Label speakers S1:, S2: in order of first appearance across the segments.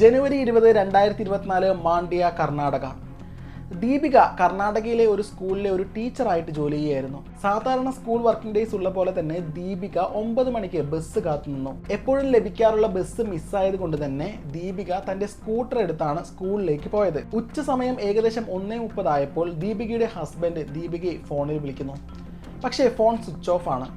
S1: ജനുവരി ഇരുപത് രണ്ടായിരത്തി ഇരുപത്തിനാല് മാണ്ഡ്യ കർണാടക. ദീപിക കർണാടകയിലെ ഒരു സ്കൂളിലെ ഒരു ടീച്ചറായിട്ട് ജോലി ചെയ്യുകയായിരുന്നു. സാധാരണ സ്കൂൾ വർക്കിംഗ് ഡേയ്സ് ഉള്ള പോലെ തന്നെ ദീപിക ഒമ്പത് മണിക്ക് ബസ് കാത്തു നിന്നു. എപ്പോഴും ലഭിക്കാറുള്ള ബസ് മിസ്സായത് കൊണ്ട് തന്നെ ദീപിക തന്റെ സ്കൂട്ടർ എടുത്താണ് സ്കൂളിലേക്ക് പോയത്. ഉച്ച സമയം ഏകദേശം ഒന്നേ മുപ്പതായപ്പോൾ ദീപികയുടെ ഹസ്ബൻഡ് ദീപികയെ ഫോണിൽ വിളിക്കുന്നു. പക്ഷേ ഫോൺ സ്വിച്ച് ഓഫ് ആണ്.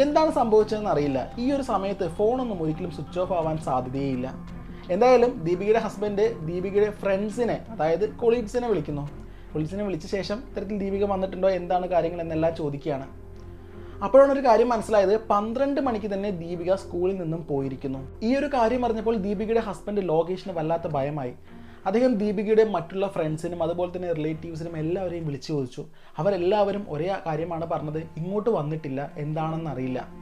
S1: എന്താണ് സംഭവിച്ചതെന്ന് അറിയില്ല. ഈ ഒരു സമയത്ത് ഫോണൊന്നും ഒരിക്കലും സ്വിച്ച് ഓഫ് ആവാൻ സാധ്യതയേയില്ല എന്തായാലും ദീപികയുടെ ഹസ്ബൻഡ് ദീപികയുടെ ഫ്രണ്ട്സിനെ അതായത് കൊളീഗ്സിനെ വിളിക്കുന്നു. കൊളീഗ്സിനെ വിളിച്ച ശേഷം ഇത്തരത്തിൽ ദീപിക വന്നിട്ടുണ്ടോ എന്താണ് കാര്യങ്ങൾ എന്നെല്ലാം ചോദിക്കുകയാണ്. അപ്പോഴാണ് ഒരു കാര്യം മനസ്സിലായത് പന്ത്രണ്ട് മണിക്ക് തന്നെ ദീപിക സ്കൂളിൽ നിന്നും പോയിരിക്കുന്നു. ഈ ഒരു കാര്യം അറിഞ്ഞപ്പോൾ ദീപികയുടെ ഹസ്ബൻഡ് ലോകേഷിന് വല്ലാത്ത ഭയമായി. അദ്ദേഹം ദീപികയുടെ മറ്റുള്ള ഫ്രണ്ട്സിനും അതുപോലെ തന്നെ റിലേറ്റീവ്സിനും എല്ലാവരെയും വിളിച്ചു ചോദിച്ചു. അവരെല്ലാവരും ഒരേ കാര്യമാണ് പറഞ്ഞത് ഇങ്ങോട്ട് വന്നിട്ടില്ല എന്താണെന്ന് അറിയില്ല.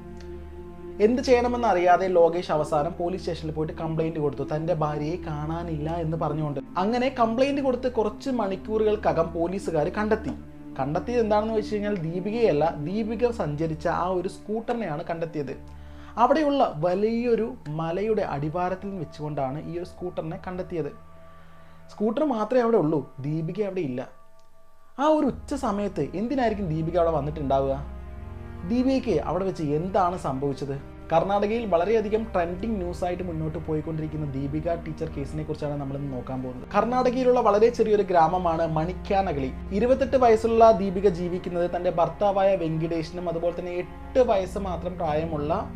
S1: എന്ത് ചെയ്യണമെന്ന് അറിയാതെ ലോകേഷ് അവസാനം പോലീസ് സ്റ്റേഷനിൽ പോയിട്ട് കംപ്ലൈന്റ് കൊടുത്തു. തന്റെ ഭാര്യയെ കാണാനില്ല എന്ന് പറഞ്ഞുകൊണ്ട്. അങ്ങനെ കംപ്ലൈന്റ് കൊടുത്ത് കുറച്ച് മണിക്കൂറുകൾക്കകം പോലീസുകാർ കണ്ടെത്തി. കണ്ടെത്തിയത് എന്താണെന്ന് വെച്ച് കഴിഞ്ഞാൽ ദീപികയല്ല ദീപിക സഞ്ചരിച്ച ആ ഒരു സ്കൂട്ടറിനെയാണ് കണ്ടെത്തിയത്. അവിടെയുള്ള വലിയൊരു മലയുടെ അടിവാരത്തിൽ വെച്ചുകൊണ്ടാണ് ഈ ഒരു സ്കൂട്ടറിനെ കണ്ടെത്തിയത്. സ്കൂട്ടർ മാത്രമേ അവിടെ ഉള്ളൂ ദീപിക അവിടെ ഇല്ല. ആ ഒരു ഉച്ച സമയത്ത് എന്തിനായിരിക്കും ദീപിക അവിടെ വന്നിട്ടുണ്ടാവുക? ദീപികയ്ക്ക് അവിടെ വെച്ച് എന്താണ് സംഭവിച്ചത്? കർണാടകയിൽ വളരെയധികം ട്രെൻഡിങ് ന്യൂസ് ആയിട്ട് മുന്നോട്ട് പോയിക്കൊണ്ടിരിക്കുന്ന ദീപിക ടീച്ചർ കേസിനെ കുറിച്ചാണ് നമ്മൾ ഇന്ന് നോക്കാൻ പോകുന്നത്. കർണാടകയിലുള്ള വളരെ ചെറിയൊരു ഗ്രാമമാണ് മണിക്കാനകളി. ഇരുപത്തെട്ട് വയസ്സുള്ള ദീപിക ജീവിക്കുന്നത് തന്റെ ഭർത്താവായ വെങ്കിടേഷിനും അതുപോലെ തന്നെ എട്ട് വയസ്സ് മാത്രം പ്രായമുള്ള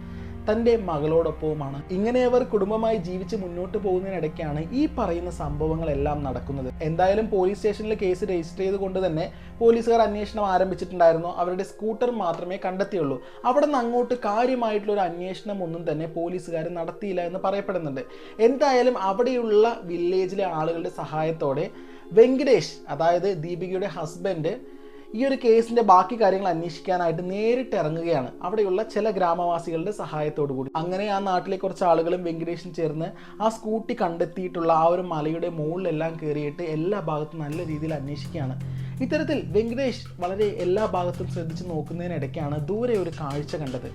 S1: തന്റെ മകളോടൊപ്പവുമാണ്. ഇങ്ങനെ അവർ കുടുംബമായി ജീവിച്ച് മുന്നോട്ട് പോകുന്നതിനിടയ്ക്കാണ് ഈ പറയുന്ന സംഭവങ്ങളെല്ലാം നടക്കുന്നത്. എന്തായാലും പോലീസ് സ്റ്റേഷനിൽ കേസ് രജിസ്റ്റർ ചെയ്തുകൊണ്ട് തന്നെ പോലീസുകാർ അന്വേഷണം ആരംഭിച്ചിട്ടുണ്ടായിരുന്നു. അവരുടെ സ്കൂട്ടർ മാത്രമേ കണ്ടെത്തിയുള്ളൂ. അവിടെ നിന്ന് അങ്ങോട്ട് കാര്യമായിട്ടുള്ള ഒരു അന്വേഷണം ഒന്നും തന്നെ പോലീസുകാർ നടത്തിയില്ല എന്ന് പറയപ്പെടുന്നുണ്ട്. എന്തായാലും അവിടെയുള്ള വില്ലേജിലെ ആളുകളുടെ സഹായത്തോടെ വെങ്കടേഷ് അതായത് ദീപികയുടെ ഹസ്ബൻഡ് ഈ ഒരു കേസിന്റെ ബാക്കി കാര്യങ്ങൾ അന്വേഷിക്കാനായിട്ട് നേരിട്ട് ഇറങ്ങുകയാണ്. അവിടെയുള്ള ചില ഗ്രാമവാസികളുടെ സഹായത്തോടു കൂടി. അങ്ങനെ ആ നാട്ടിലെ കുറച്ച് ആളുകളും വെങ്കടേഷും ചേർന്ന് ആ സ്കൂട്ടി കണ്ടെത്തിയിട്ടുള്ള ആ ഒരു മലയുടെ മുകളിലെല്ലാം കയറിയിട്ട് എല്ലാ ഭാഗത്തും നല്ല രീതിയിൽ അന്വേഷിക്കുകയാണ്. ഇത്തരത്തിൽ വെങ്കടേഷ് വളരെ എല്ലാ ഭാഗത്തും ശ്രദ്ധിച്ച് നോക്കുന്നതിനിടയ്ക്കാണ് ദൂരെ ഒരു കാഴ്ച കണ്ടത്.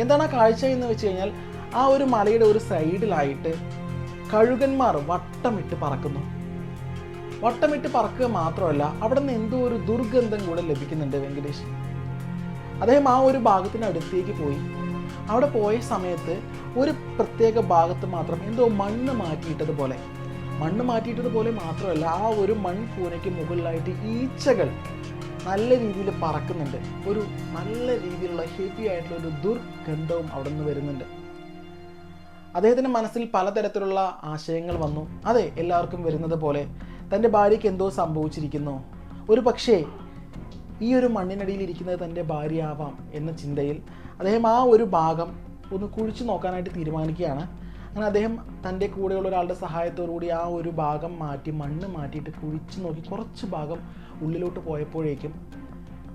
S1: എന്താണ് ആ കാഴ്ച എന്ന് വെച്ച് കഴിഞ്ഞാൽ ആ ഒരു മലയുടെ ഒരു സൈഡിലായിട്ട് കഴുകന്മാർ വട്ടമിട്ട് പറക്കുന്നു. വട്ടമിട്ട് പറക്കുക മാത്രമല്ല അവിടെ നിന്ന് എന്തോ ഒരു ദുർഗന്ധം കൂടെ ലഭിക്കുന്നുണ്ട് വെങ്കടേഷ്. അദ്ദേഹം ആ ഒരു ഭാഗത്തിന് അടുത്തേക്ക് പോയി. അവിടെ പോയ സമയത്ത് ഒരു പ്രത്യേക ഭാഗത്ത് മാത്രം എന്തോ മണ്ണ് മാറ്റിയിട്ടതുപോലെ മണ്ണ് മാറ്റിയിട്ടതുപോലെ മാത്രമല്ല ആ ഒരു മൺകൂനയ്ക്ക് മുകളിലായിട്ട് ഈച്ചകൾ നല്ല രീതിയിൽ പറക്കുന്നുണ്ട്. ഒരു നല്ല രീതിയിലുള്ള ഹെവി ആയിട്ടുള്ള ഒരു ദുർഗന്ധവും അവിടെ നിന്ന് വരുന്നുണ്ട്. അദ്ദേഹത്തിന്റെ മനസ്സിൽ പലതരത്തിലുള്ള ആശയങ്ങൾ വന്നു. അതെ എല്ലാവർക്കും വരുന്നത് പോലെ തന്റെ ഭാര്യയ്ക്ക് എന്തോ സംഭവിച്ചിരിക്കുന്നു. ഒരു പക്ഷേ ഈ ഒരു മണ്ണിനടിയിൽ ഇരിക്കുന്നത് തന്റെ ഭാര്യ ആവാം എന്ന ചിന്തയിൽ അദ്ദേഹം ആ ഒരു ഭാഗം ഒന്ന് കുഴിച്ചു നോക്കാനായിട്ട് തീരുമാനിക്കുകയാണ്. അങ്ങനെ അദ്ദേഹം തന്റെ കൂടെയുള്ള ഒരാളുടെ സഹായത്തോടു കൂടി ആ ഒരു ഭാഗം മാറ്റി മണ്ണ് മാറ്റിയിട്ട് കുഴിച്ചു നോക്കി കുറച്ച് ഭാഗം ഉള്ളിലോട്ട് പോയപ്പോഴേക്കും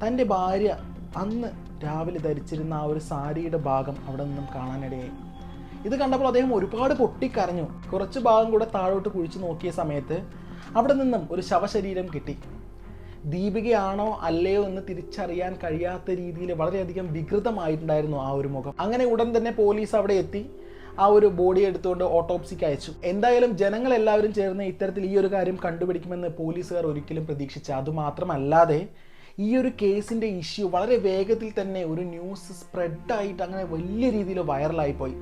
S1: തന്റെ ഭാര്യ അന്ന് രാവിലെ ധരിച്ചിരുന്ന ആ ഒരു സാരിയുടെ ഭാഗം അവിടെ നിന്നും കാണാനിടയായി. ഇത് കണ്ടപ്പോൾ അദ്ദേഹം ഒരുപാട് പൊട്ടിക്കരഞ്ഞു. കുറച്ച് ഭാഗം കൂടെ താഴോട്ട് കുഴിച്ചു നോക്കിയ സമയത്ത് അവിടെ നിന്നും ഒരു ശവശരീരം കിട്ടി. ദീപികയാണോ അല്ലയോ എന്ന് തിരിച്ചറിയാൻ കഴിയാത്ത രീതിയിൽ വളരെയധികം വികൃതമായിട്ടുണ്ടായിരുന്നു ആ ഒരു മുഖം. അങ്ങനെ ഉടൻ തന്നെ പോലീസ് അവിടെ എത്തി. ആ ഒരു ബോഡി എടുത്തുകൊണ്ട് ഓട്ടോപ്സിക്ക് അയച്ചു. എന്തായാലും ജനങ്ങൾ എല്ലാവരും ചേർന്ന് ഇത്തരത്തിൽ ഈ ഒരു കാര്യം കണ്ടുപിടിക്കുമെന്ന് പോലീസുകാർ ഒരിക്കലും പ്രതീക്ഷിച്ച. അതുമാത്രമല്ലാതെ ഈ ഒരു കേസിന്റെ ഇഷ്യൂ വളരെ വേഗത്തിൽ തന്നെ ഒരു ന്യൂസ് സ്പ്രെഡായിട്ട് അങ്ങനെ വലിയ രീതിയിൽ വൈറലായി പോയി.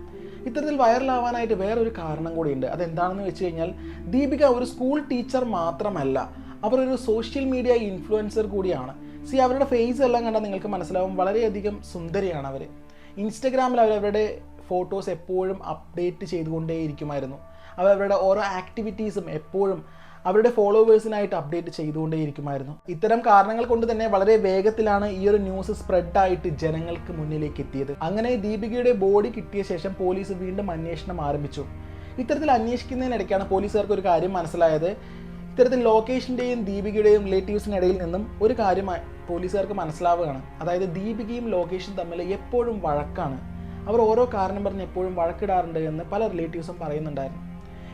S1: ഇത്തരത്തിൽ വൈറലാവാനായിട്ട് വേറൊരു കാരണം കൂടിയുണ്ട്. അതെന്താണെന്ന് വെച്ച് കഴിഞ്ഞാൽ ദീപിക ഒരു സ്കൂൾ ടീച്ചർ മാത്രമല്ല അവർ ഒരു സോഷ്യൽ മീഡിയ ഇൻഫ്ലുവൻസർ കൂടിയാണ്. സി അവരുടെ ഫേസ് എല്ലാം കണ്ടാൽ നിങ്ങൾക്ക് മനസ്സിലാവും വളരെയധികം സുന്ദരിയാണ് അവർ ഇൻസ്റ്റഗ്രാമിൽ അവർ അവരുടെ ഫോട്ടോസ് എപ്പോഴും അപ്ഡേറ്റ് ചെയ്തുകൊണ്ടേയിരിക്കുമായിരുന്നു. അവർ അവരുടെ ഓരോ ആക്ടിവിറ്റീസും എപ്പോഴും അവരുടെ ഫോളോവേഴ്സിനായിട്ട് അപ്ഡേറ്റ് ചെയ്തുകൊണ്ടേയിരിക്കുമായിരുന്നു. ഇത്തരം കാരണങ്ങൾ കൊണ്ട് തന്നെ വളരെ വേഗത്തിലാണ് ഈ ഒരു ന്യൂസ് സ്പ്രെഡായിട്ട് ജനങ്ങൾക്ക് മുന്നിലേക്ക് എത്തിയത്. അങ്ങനെ ദീപികയുടെ ബോഡി കിട്ടിയ ശേഷം പോലീസ് വീണ്ടും അന്വേഷണം ആരംഭിച്ചു. ഇത്തരത്തിൽ അന്വേഷിക്കുന്നതിനിടയ്ക്കാണ് പോലീസുകാർക്ക് ഒരു കാര്യം മനസ്സിലായത്. ഇത്തരത്തിൽ ലോകേഷിന്റെയും ദീപികയുടെയും റിലേറ്റീവ്സിനിടയിൽ നിന്നും ഒരു കാര്യം പോലീസുകാർക്ക് മനസ്സിലാവുകയാണ്. അതായത് ദീപികയും ലോകേഷും തമ്മിൽ എപ്പോഴും വഴക്കാണ്. അവർ ഓരോ കാരണം പറഞ്ഞ് എപ്പോഴും വഴക്കിടാറുണ്ട് എന്ന് പല റിലേറ്റീവ്സും പറയുന്നുണ്ടായിരുന്നു.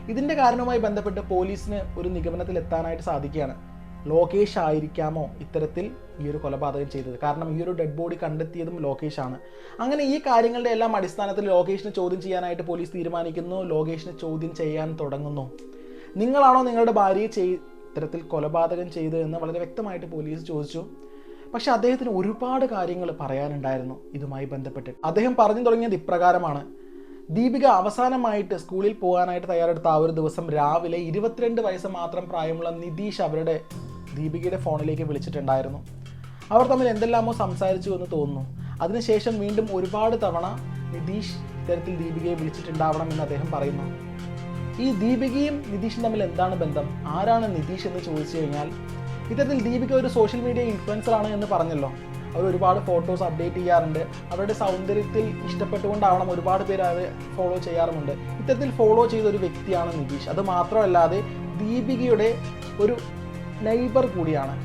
S1: ഇതിന്റെ കാരണവുമായി ബന്ധപ്പെട്ട് പോലീസിന് ഒരു നിഗമനത്തിൽ എത്താനായിട്ട് സാധിക്കുകയാണ്. ലോകേഷ് ആയിരിക്കാമോ ഇത്തരത്തിൽ ഈ ഒരു കൊലപാതകം ചെയ്തത്? കാരണം ഈ ഒരു ഡെഡ് ബോഡി കണ്ടെത്തിയതും ലോകേഷാണ്. അങ്ങനെ ഈ കാര്യങ്ങളുടെ എല്ലാം അടിസ്ഥാനത്തിൽ ലോകേഷിനെ ചോദ്യം ചെയ്യാനായിട്ട് പോലീസ് തീരുമാനിക്കുന്നു. ലോകേഷിനെ ചോദ്യം ചെയ്യാൻ തുടങ്ങുന്നു. നിങ്ങളാണോ നിങ്ങളുടെ ഭാര്യയെ ചെയ് ഇത്തരത്തിൽ കൊലപാതകം ചെയ്തത് എന്ന് വളരെ വ്യക്തമായിട്ട് പോലീസ് ചോദിച്ചു. പക്ഷെ അദ്ദേഹത്തിന് ഒരുപാട് കാര്യങ്ങൾ പറയാനുണ്ടായിരുന്നു ഇതുമായി ബന്ധപ്പെട്ട്. അദ്ദേഹം പറഞ്ഞു തുടങ്ങിയത് ഇപ്രകാരമാണ്. ദീപിക അവസാനമായിട്ട് സ്കൂളിൽ പോകാനായിട്ട് തയ്യാറെടുത്ത ആ ഒരു ദിവസം രാവിലെ ഇരുപത്തിരണ്ട് വയസ്സ് മാത്രം പ്രായമുള്ള നിതീഷ് അവരുടെ ദീപികയുടെ ഫോണിലേക്ക് വിളിച്ചിട്ടുണ്ടായിരുന്നു. അവർ തമ്മിൽ എന്തെല്ലാമോ സംസാരിച്ചു എന്ന് തോന്നുന്നു. അതിനുശേഷം വീണ്ടും ഒരുപാട് തവണ നിതീഷ് ഇത്തരത്തിൽ ദീപികയെ വിളിച്ചിട്ടുണ്ടാവണം എന്ന് അദ്ദേഹം പറയുന്നു. ഈ ദീപികയും നിതീഷും തമ്മിൽ എന്താണ് ബന്ധം? ആരാണ് നിതീഷ് എന്ന് ചോദിച്ചു കഴിഞ്ഞാൽ ഇത്തരത്തിൽ ദീപിക ഒരു സോഷ്യൽ മീഡിയ ഇൻഫ്ലുവൻസർ ആണ് എന്ന് പറഞ്ഞല്ലോ. അവർ ഒരുപാട് ഫോട്ടോസ് അപ്ഡേറ്റ് ചെയ്യാറുണ്ട്. അവരുടെ സൗന്ദര്യത്തിൽ ഇഷ്ടപ്പെട്ടുകൊണ്ടാവണം ഒരുപാട് പേര് അവരെ ഫോളോ ചെയ്യാറുമുണ്ട്. ഇത്തരത്തിൽ ഫോളോ ചെയ്ത ഒരു വ്യക്തിയാണ് നിതീഷ്. അത് മാത്രമല്ലാതെ ദീപികയുടെ ഒരു നെയ്ബർ കൂടിയാണ്.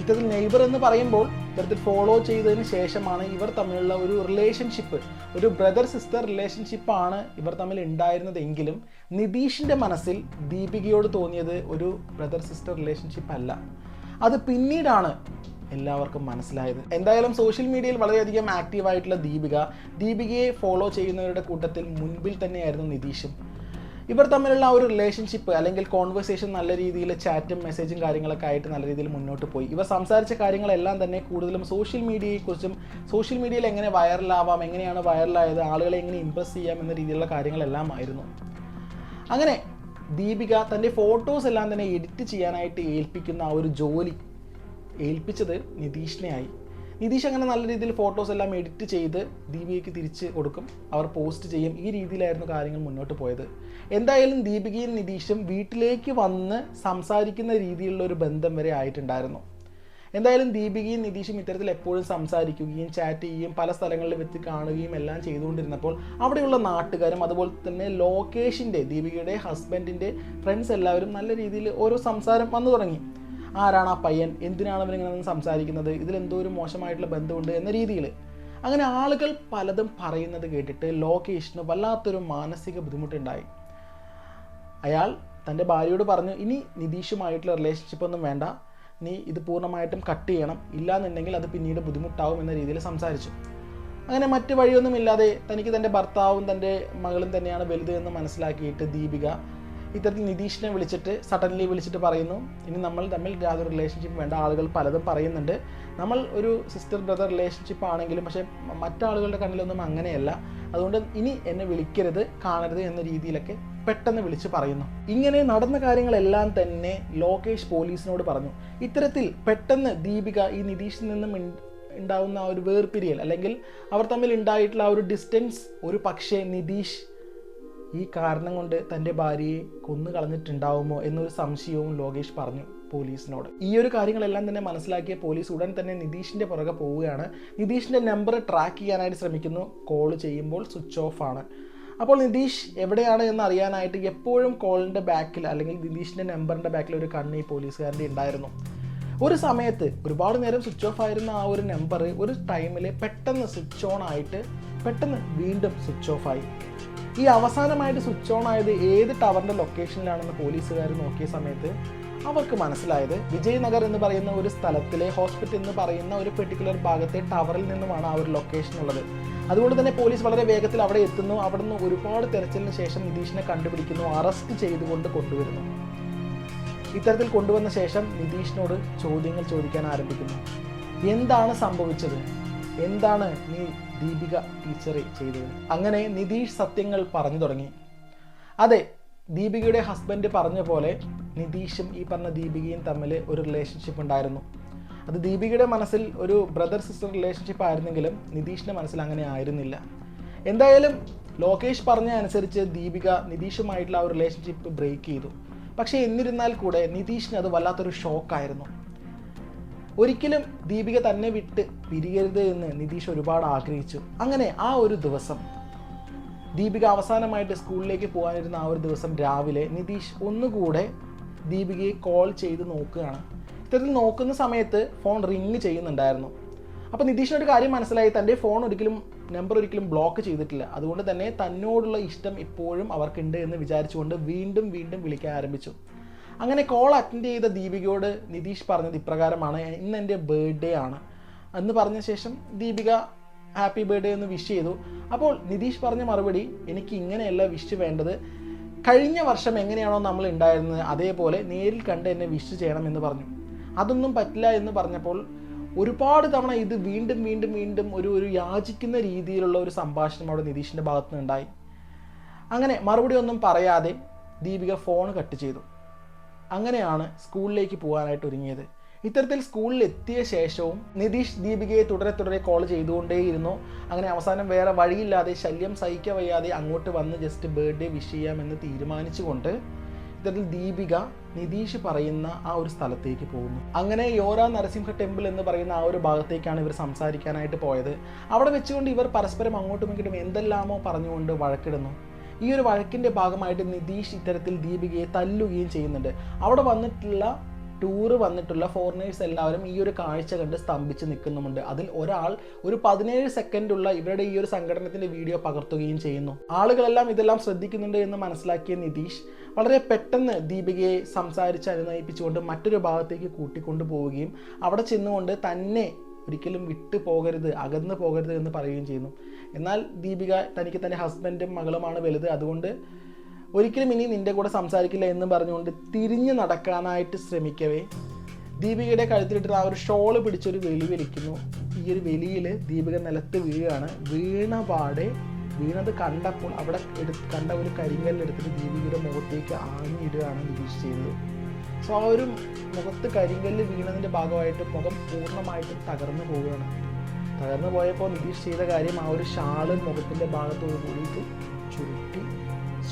S1: ഇത്തരത്തിൽ നെയ്ബർ എന്ന് പറയുമ്പോൾ ഇത്തരത്തിൽ ഫോളോ ചെയ്തതിന് ശേഷമാണ് ഇവർ തമ്മിലുള്ള ഒരു റിലേഷൻഷിപ്പ് ഒരു ബ്രദർ സിസ്റ്റർ റിലേഷൻഷിപ്പാണ് ഇവർ തമ്മിൽ ഉണ്ടായിരുന്നതെങ്കിലും നിതീഷിന്റെ മനസ്സിൽ ദീപികയോട് തോന്നിയത് ഒരു ബ്രദർ സിസ്റ്റർ റിലേഷൻഷിപ്പ് അല്ല. അത് പിന്നീടാണ് എല്ലാവർക്കും മനസ്സിലായത്. എന്തായാലും സോഷ്യൽ മീഡിയയിൽ വളരെയധികം ആക്റ്റീവായിട്ടുള്ള ദീപിക ദീപികയെ ഫോളോ ചെയ്യുന്നവരുടെ കൂട്ടത്തിൽ മുൻപിൽ തന്നെയായിരുന്നു നിതീഷും. ഇവർ തമ്മിലുള്ള ആ ഒരു റിലേഷൻഷിപ്പ് അല്ലെങ്കിൽ കോൺവെർസേഷൻ നല്ല രീതിയിൽ ചാറ്റും മെസ്സേജും കാര്യങ്ങളൊക്കെ ആയിട്ട് നല്ല രീതിയിൽ മുന്നോട്ട് പോയി. ഇവർ സംസാരിച്ച കാര്യങ്ങളെല്ലാം തന്നെ കൂടുതലും സോഷ്യൽ മീഡിയയെക്കുറിച്ചും സോഷ്യൽ മീഡിയയിൽ എങ്ങനെ വൈറലാവാം എങ്ങനെയാണ് വൈറലായത് ആളുകളെ എങ്ങനെ ഇമ്പ്രസ് ചെയ്യാം എന്ന രീതിയിലുള്ള കാര്യങ്ങളെല്ലാം ആയിരുന്നു. അങ്ങനെ ദീപിക തന്റെ ഫോട്ടോസ് എല്ലാം തന്നെ എഡിറ്റ് ചെയ്യാനായിട്ട് ഏൽപ്പിക്കുന്ന ആ ഒരു ജോലി ഏൽപ്പിച്ചത് നിതീഷിനെയായി. നിതീഷ് അങ്ങനെ നല്ല രീതിയിൽ ഫോട്ടോസ് എല്ലാം എഡിറ്റ് ചെയ്ത് ദീപികയ്ക്ക് തിരിച്ച് കൊടുക്കും. അവർ പോസ്റ്റ് ചെയ്യും. ഈ രീതിയിലായിരുന്നു കാര്യങ്ങൾ മുന്നോട്ട് പോയത്. എന്തായാലും ദീപികയും നിതീഷും വീട്ടിലേക്ക് വന്ന് സംസാരിക്കുന്ന രീതിയിലുള്ള ഒരു ബന്ധം വരെ ആയിട്ടുണ്ടായിരുന്നു. എന്തായാലും ദീപികയും നിതീഷും ഇത്തരത്തിൽ എപ്പോഴും സംസാരിക്കുകയും ചാറ്റ് ചെയ്യുകയും പല സ്ഥലങ്ങളിൽ വെച്ച് കാണുകയും എല്ലാം ചെയ്തുകൊണ്ടിരുന്നപ്പോൾ അവിടെയുള്ള നാട്ടുകാരും അതുപോലെ തന്നെ ലോകേഷിന്റെ ദീപികയുടെ ഹസ്ബൻഡിന്റെ ഫ്രണ്ട്സ് എല്ലാവരും നല്ല രീതിയിൽ ഓരോ സംസാരം വന്നു തുടങ്ങി. ആരാണ് ആ പയ്യൻ? എന്തിനാണ് അവനിങ്ങനെ സംസാരിക്കുന്നത്? ഇതിലെന്തോ ഒരു മോശമായിട്ടുള്ള ബന്ധമുണ്ട് എന്ന രീതിയിൽ അങ്ങനെ ആളുകൾ പലതും പറയുന്നത് കേട്ടിട്ട് ലോകേഷിന് വല്ലാത്തൊരു മാനസിക ബുദ്ധിമുട്ടുണ്ടായി. അയാൾ തന്റെ ഭാര്യയോട് പറഞ്ഞു ഇനി നിതീഷുമായിട്ടുള്ള റിലേഷൻഷിപ്പ് ഒന്നും വേണ്ട. നീ ഇത് പൂർണമായിട്ടും കട്ട് ചെയ്യണം. ഇല്ലാന്നുണ്ടെങ്കിൽ അത് പിന്നീട് ബുദ്ധിമുട്ടാവും എന്ന രീതിയിൽ സംസാരിച്ചു. അങ്ങനെ മറ്റു വഴിയൊന്നുമില്ലാതെ തനിക്ക് തന്റെ ഭർത്താവും തന്റെ മകളും തന്നെയാണ് വലുത് എന്ന് മനസ്സിലാക്കിയിട്ട് ദീപിക ഇത്തരത്തിൽ നിതീഷിനെ വിളിച്ചിട്ട് സഡൻലി വിളിച്ചിട്ട് പറയുന്നു. ഇനി നമ്മൾ തമ്മിൽ യാതൊരു റിലേഷൻഷിപ്പ് വേണ്ട. ആളുകൾ പലതും പറയുന്നുണ്ട്. നമ്മൾ ഒരു സിസ്റ്റർ ബ്രദർ റിലേഷൻഷിപ്പ് ആണെങ്കിലും പക്ഷേ മറ്റാളുകളുടെ കണ്ണിലൊന്നും അങ്ങനെയല്ല. അതുകൊണ്ട് ഇനി എന്നെ വിളിക്കരുത് കാണരുത് എന്ന രീതിയിലൊക്കെ പെട്ടെന്ന് വിളിച്ച് പറയുന്നു. ഇങ്ങനെ നടന്ന കാര്യങ്ങളെല്ലാം തന്നെ ലോകേഷ് പോലീസിനോട് പറഞ്ഞു. ഇത്തരത്തിൽ പെട്ടെന്ന് ദീപിക ഈ നിതീഷിൽ നിന്നും ഉണ്ടാവുന്ന ആ ഒരു വേർപിരിയൽ അല്ലെങ്കിൽ അവർ തമ്മിൽ ഉണ്ടായിട്ടുള്ള ആ ഒരു ഡിസ്റ്റൻസ് ഒരു പക്ഷേ നിതീഷ് ഈ കാരണം കൊണ്ട് തന്റെ ഭാര്യയെ കൊന്നു കളഞ്ഞിട്ടുണ്ടാവുമോ എന്നൊരു സംശയവും ലോകേഷ് പറഞ്ഞു പോലീസിനോട്. ഈ ഒരു കാര്യങ്ങളെല്ലാം തന്നെ മനസ്സിലാക്കിയ പോലീസ് ഉടൻ തന്നെ നിതീഷിന്റെ പുറകെ പോവുകയാണ്. നിതീഷിന്റെ നമ്പർ ട്രാക്ക് ചെയ്യാനായിട്ട് ശ്രമിക്കുന്നു. കോൾ ചെയ്യുമ്പോൾ സ്വിച്ച് ഓഫ് ആണ്. അപ്പോൾ നിതീഷ് എവിടെയാണ് എന്ന് അറിയാനായിട്ട് എപ്പോഴും കോളിന്റെ ബാക്കിൽ അല്ലെങ്കിൽ നിതീഷിന്റെ നമ്പറിന്റെ ബാക്കിൽ ഒരു കണ്ണ് ഈ പോലീസുകാരന്റെ ഉണ്ടായിരുന്നു. ഒരു സമയത്ത് ഒരുപാട് നേരം സ്വിച്ച് ഓഫ് ആയിരുന്ന ആ ഒരു നമ്പർ ഒരു ടൈമിൽ പെട്ടെന്ന് സ്വിച്ച് ഓൺ ആയിട്ട് പെട്ടെന്ന് വീണ്ടും സ്വിച്ച് ഓഫ് ആയി. ഈ അവസാനമായിട്ട് സ്വിച്ച് ഓൺ ആയത് ഏത് ടവറിന്റെ ലൊക്കേഷനിലാണെന്ന് പോലീസുകാർ നോക്കിയ സമയത്ത് അവർക്ക് മനസ്സിലായത് വിജയനഗർ എന്ന് പറയുന്ന ഒരു സ്ഥലത്തിലെ ഹോസ്പിറ്റൽ എന്ന് പറയുന്ന ഒരു പെർട്ടിക്കുലർ ഭാഗത്തെ ടവറിൽ നിന്നുമാണ് ആ ഒരു ലൊക്കേഷൻ ഉള്ളത്. അതുകൊണ്ട് തന്നെ പോലീസ് വളരെ വേഗത്തിൽ അവിടെ എത്തുന്നു. അവിടെ നിന്ന് ഒരുപാട് തെരച്ചിലിന് ശേഷം നിതീഷിനെ കണ്ടുപിടിക്കുന്നു. അറസ്റ്റ് ചെയ്തുകൊണ്ട് കൊണ്ടുവരുന്നു. ഇത്തരത്തിൽ കൊണ്ടുവന്ന ശേഷം നിതീഷിനോട് ചോദ്യങ്ങൾ ചോദിക്കാൻ ആരംഭിക്കുന്നു. എന്താണ് സംഭവിച്ചത്? എന്താണ് നീ ദീപിക ടീച്ചറെ ചെയ്തത് അങ്ങനെ നിതീഷ് സത്യങ്ങൾ പറഞ്ഞു തുടങ്ങി. അതെ ദീപികയുടെ ഹസ്ബൻഡ് പറഞ്ഞ പോലെ നിതീഷും ഈ പറഞ്ഞ ദീപികയും തമ്മിൽ ഒരു റിലേഷൻഷിപ്പ് ഉണ്ടായിരുന്നു. അത് ദീപികയുടെ മനസ്സിൽ ഒരു ബ്രദർ സിസ്റ്റർ റിലേഷൻഷിപ്പ് ആയിരുന്നെങ്കിലും നിതീഷിന്റെ മനസ്സിൽ അങ്ങനെ ആയിരുന്നില്ല. എന്തായാലും ലോകേഷ് പറഞ്ഞ അനുസരിച്ച് ദീപിക നിതീഷുമായിട്ടുള്ള ആ ഒരു റിലേഷൻഷിപ്പ് ബ്രേക്ക് ചെയ്തു. പക്ഷേ എന്നിരുന്നാൽ കൂടെ നിതീഷിന് അത് വല്ലാത്തൊരു ഷോക്കായിരുന്നു ഒരിക്കലും ദീപിക തന്നെ വിട്ട് പിരിയരുത് എന്ന് നിതീഷ് ഒരുപാട് ആഗ്രഹിച്ചു. അങ്ങനെ ആ ഒരു ദിവസം ദീപിക അവസാനമായിട്ട് സ്കൂളിലേക്ക് പോകാനിരുന്ന ആ ഒരു ദിവസം രാവിലെ നിതീഷ് ഒന്നുകൂടെ ദീപികയെ കോൾ ചെയ്ത് നോക്കുകയാണ്. ഇത്തരത്തിൽ നോക്കുന്ന സമയത്ത് ഫോൺ റിങ് ചെയ്യുന്നുണ്ടായിരുന്നു. അപ്പോൾ നിതീഷിനൊരു കാര്യം മനസ്സിലായി. തന്റെ ഫോൺ ഒരിക്കലും നമ്പർ ഒരിക്കലും ബ്ലോക്ക് ചെയ്തിട്ടില്ല. അതുകൊണ്ട് തന്നെ തന്നോടുള്ള ഇഷ്ടം ഇപ്പോഴും അവർക്കുണ്ട് എന്ന് വിചാരിച്ചുകൊണ്ട് വീണ്ടും വീണ്ടും വിളിക്കാൻ ആരംഭിച്ചു. അങ്ങനെ കോൾ അറ്റൻഡ് ചെയ്ത ദീപികയോട് നിതീഷ് പറഞ്ഞത് ഇപ്രകാരമാണ്. ഇന്ന് എന്റെ ബർത്ത്ഡേ ആണ്. എന്ന് പറഞ്ഞ ശേഷം ദീപിക ഹാപ്പി ബർത്ത്ഡേ എന്ന് വിഷ് ചെയ്തു. അപ്പോൾ നിതീഷ് പറഞ്ഞ മറുപടി എനിക്ക് ഇങ്ങനെയല്ല വിഷ് വേണ്ടത്. കഴിഞ്ഞ വർഷം എങ്ങനെയാണോ നമ്മൾ ഉണ്ടായിരുന്നത് അതേപോലെ നേരിൽ കണ്ട് എന്നെ വിഷ് ചെയ്യണം എന്ന് പറഞ്ഞു. അതൊന്നും പറ്റില്ല എന്ന് പറഞ്ഞപ്പോൾ ഒരുപാട് തവണ ഇത് വീണ്ടും വീണ്ടും വീണ്ടും ഒരു ഒരു യാചിക്കുന്ന രീതിയിലുള്ള ഒരു സംഭാഷണം അവിടെ നിതീഷിന്റെ ഭാഗത്തുനിന്ന് ഉണ്ടായി അങ്ങനെ മറുപടി ഒന്നും പറയാതെ ദീപിക ഫോൺ കട്ട് ചെയ്തു. അങ്ങനെയാണ് സ്കൂളിലേക്ക് പോകാനായിട്ട് ഒരുങ്ങിയത്. ഇത്തരത്തിൽ സ്കൂളിൽ എത്തിയ ശേഷവും നിതീഷ് ദീപികയെ തുടരെ തുടരെ കോൾ ചെയ്തുകൊണ്ടേയിരുന്നു. അങ്ങനെ അവസാനം വേറെ വഴിയില്ലാതെ ശല്യം സഹിക്കാൻ വയ്യാതെ അങ്ങോട്ട് വന്ന് ജസ്റ്റ് ബർത്ത്ഡേ വിഷ് ചെയ്യാമെന്ന് തീരുമാനിച്ചുകൊണ്ട് ഇത്തരത്തിൽ ദീപിക നിതീഷ് പറയുന്ന ആ ഒരു സ്ഥലത്തേക്ക് പോകുന്നു. അങ്ങനെ യോര നരസിംഹ ടെമ്പിൾ എന്ന് പറയുന്ന ആ ഒരു ഭാഗത്തേക്കാണ് ഇവർ സംസാരിക്കാനായിട്ട് പോയത്. അവിടെ വെച്ചുകൊണ്ട് ഇവർ പരസ്പരം അങ്ങോട്ടും ഇങ്ങോട്ടും എന്തെല്ലാമോ പറഞ്ഞുകൊണ്ട് വഴക്കിടുന്നു. ഈ ഒരു വഴക്കിന്റെ ഭാഗമായിട്ട് നിതീഷ് ഇത്തരത്തിൽ ദീപികയെ തല്ലുകയും ചെയ്യുന്നുണ്ട്. അവിടെ വന്നിട്ടുള്ള ടൂറ് വന്നിട്ടുള്ള ഫോറിനേഴ്സ് എല്ലാവരും ഈ ഒരു കാഴ്ച കണ്ട് സ്തംഭിച്ച് നിൽക്കുന്നുമുണ്ട്. അതിൽ ഒരാൾ ഒരു പതിനേഴ് സെക്കൻഡുള്ള ഇവരുടെ ഈ ഒരു സംഘടനത്തിന്റെ വീഡിയോ പകർത്തുകയും ചെയ്യുന്നു. ആളുകളെല്ലാം ഇതെല്ലാം ശ്രദ്ധിക്കുന്നുണ്ട് എന്ന് മനസ്സിലാക്കിയ നിതീഷ് വളരെ പെട്ടെന്ന് ദീപികയെ സംസാരിച്ച് അനുനയിപ്പിച്ചുകൊണ്ട് മറ്റൊരു ഭാഗത്തേക്ക് കൂട്ടിക്കൊണ്ടു പോവുകയും അവിടെ ചെന്നുകൊണ്ട് തന്നെ ഒരിക്കലും വിട്ടു പോകരുത് അകന്നു പോകരുത് എന്ന് പറയുകയും ചെയ്യുന്നു. എന്നാൽ ദീപിക തനിക്ക് തന്റെ ഹസ്ബൻഡും മകളുമാണ് വലുത്. അതുകൊണ്ട് ഒരിക്കലും ഇനി നിന്റെ കൂടെ സംസാരിക്കില്ല എന്ന് പറഞ്ഞുകൊണ്ട് തിരിഞ്ഞു നടക്കാനായിട്ട് ശ്രമിക്കവേ. ദീപികയുടെ കഴുത്തിലിട്ട് ആ ഒരു ഷോൾ പിടിച്ചൊരു വെളി വലിക്കുന്നു. ഈ ഒരു വെളിയിൽ ദീപിക നിലത്ത് വീഴുകയാണ്. വീണ പാടെ വീണത് കണ്ടപ്പോൾ അവിടെ എടുത്ത് കണ്ട ഒരു കരിങ്കല്ലെടുത്തിട്ട് ദീപികയുടെ മുഖത്തേക്ക് ആഞ്ഞിടുകയാണ് നിതീഷ് ചെയ്തത്. സോ ആ ഒരു മുഖത്ത് കരിങ്കല്ല് വീണതിന്റെ ഭാഗമായിട്ട് മുഖം പൂർണമായിട്ടും തകർന്നു പോവുകയാണ്. തകർന്നു പോയപ്പോൾ നിതീഷ് ചെയ്ത കാര്യം ആ ഒരു ഷാൾ മുഖത്തിന്റെ ഭാഗത്തോട് കൂടിയിട്ട് ചുരുട്ടി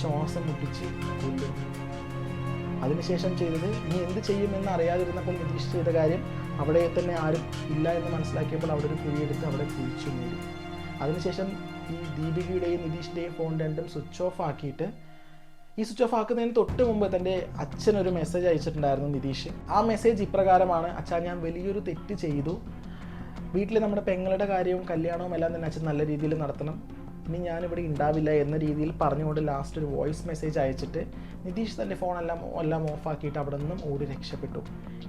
S1: ശ്വാസം മുട്ടിച്ച് കൊല്ലും. അതിനുശേഷം ചെയ്തത് ഇനി എന്ത് ചെയ്യുമെന്ന് അറിയാതിരുന്നപ്പോൾ നിതീഷ് ചെയ്ത കാര്യം അവിടെ തന്നെ ആരും ഇല്ല എന്ന് മനസ്സിലാക്കിയപ്പോൾ അവിടെ ഒരു കുഴിയെടുത്ത് അവിടെ കുഴിച്ചു മൂടി. അതിനുശേഷം ഈ ദീപികയുടെയും നിതീഷിന്റെയും ഫോൺ രണ്ടും സ്വിച്ച് ഓഫ് ആക്കിയിട്ട് ഈ സ്വിച്ച് ഓഫ് ആക്കുന്നതിന് തൊട്ട് മുമ്പ് തന്റെ അച്ഛനൊരു മെസ്സേജ് അയച്ചിട്ടുണ്ടായിരുന്നു നിതീഷ്. ആ മെസ്സേജ് ഇപ്രകാരമാണ് അച്ഛാ ഞാൻ വലിയൊരു തെറ്റ് ചെയ്തു. വീട്ടിൽ നമ്മുടെ പെങ്ങളുടെ കാര്യവും കല്യാണവും എല്ലാം തന്നെ അച്ഛൻ നല്ല രീതിയിൽ നടത്തണം. ഇനി ഞാനിവിടെ ഉണ്ടാവില്ല എന്ന രീതിയിൽ പറഞ്ഞുകൊണ്ട് ലാസ്റ്റ് ഒരു വോയിസ് മെസ്സേജ് അയച്ചിട്ട് നിതീഷ് തന്റെ ഫോണെല്ലാം എല്ലാം ഓഫാക്കിയിട്ട് അവിടെ നിന്നും ഓടി രക്ഷപ്പെട്ടു.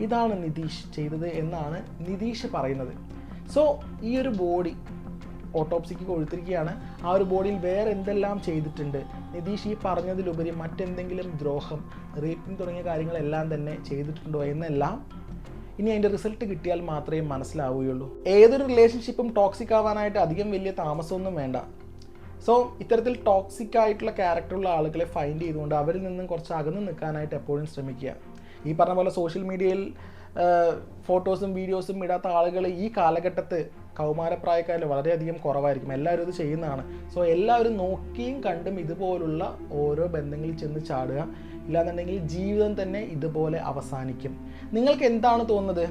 S1: ഇതാണ് നിതീഷ് ചെയ്തത് എന്നാണ് നിതീഷ് പറയുന്നത്. സോ ഈ ഒരു ബോഡി ഓട്ടോപ്സിക്ക് കൊടുത്തിരിക്കുകയാണ്. ആ ഒരു ബോഡിയിൽ വേറെ എന്തെല്ലാം ചെയ്തിട്ടുണ്ട്? നിതീഷ് ഈ പറഞ്ഞതിലുപരി മറ്റെന്തെങ്കിലും ദ്രോഹം റേപ്പിംഗ് തുടങ്ങിയ കാര്യങ്ങളെല്ലാം തന്നെ ചെയ്തിട്ടുണ്ടോ എന്നെല്ലാം ഇനി അതിന്റെ റിസൾട്ട് കിട്ടിയാൽ മാത്രമേ മനസ്സിലാവുകയുള്ളൂ. ഏതൊരു റിലേഷൻഷിപ്പും ടോക്സിക് ആവാനായിട്ട് അധികം വലിയ താമസമൊന്നും വേണ്ട. സോ ഇത്തരത്തിൽ ടോക്സിക് ആയിട്ടുള്ള ക്യാരക്ടറുള്ള ആളുകളെ ഫൈൻഡ് ചെയ്തുകൊണ്ട് അവരിൽ നിന്നും കുറച്ച് അകന്ന് നിൽക്കാനായിട്ട് എപ്പോഴും ശ്രമിക്കുക. ഈ പറഞ്ഞ പോലെ സോഷ്യൽ മീഡിയയിൽ ഫോട്ടോസും വീഡിയോസും ഇടാത്ത ആളുകൾ ഈ കാലഘട്ടത്ത് കൗമാരപ്രായക്കാരിൽ വളരെയധികം കുറവായിരിക്കും. എല്ലാവരും ഇത് ചെയ്യുന്നതാണ്. സോ എല്ലാവരും നോക്കിയും കണ്ടും ഇതുപോലുള്ള ഓരോ ബന്ധങ്ങളിൽ ചെന്ന് ചാടുക. ഇല്ലാന്നുണ്ടെങ്കിൽ ജീവിതം തന്നെ ഇതുപോലെ അവസാനിക്കും. നിങ്ങൾക്ക് എന്താണ് തോന്നുന്നത്?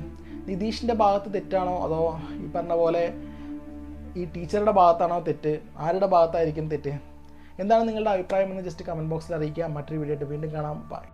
S1: നിതീഷിന്റെ ഭാഗത്ത് തെറ്റാണോ? അതോ ഈ പറഞ്ഞ പോലെ ഈ ടീച്ചറുടെ ഭാഗത്താണോ തെറ്റ്? ആരുടെ ഭാഗത്തായിരിക്കും തെറ്റ്? എന്താണ് നിങ്ങളുടെ അഭിപ്രായം എന്ന് ജസ്റ്റ് കമന്റ് ബോക്സിൽ അറിയിക്കുക. മറ്റൊരു വീഡിയോ ആയിട്ട് വീണ്ടും കാണാം. ബൈ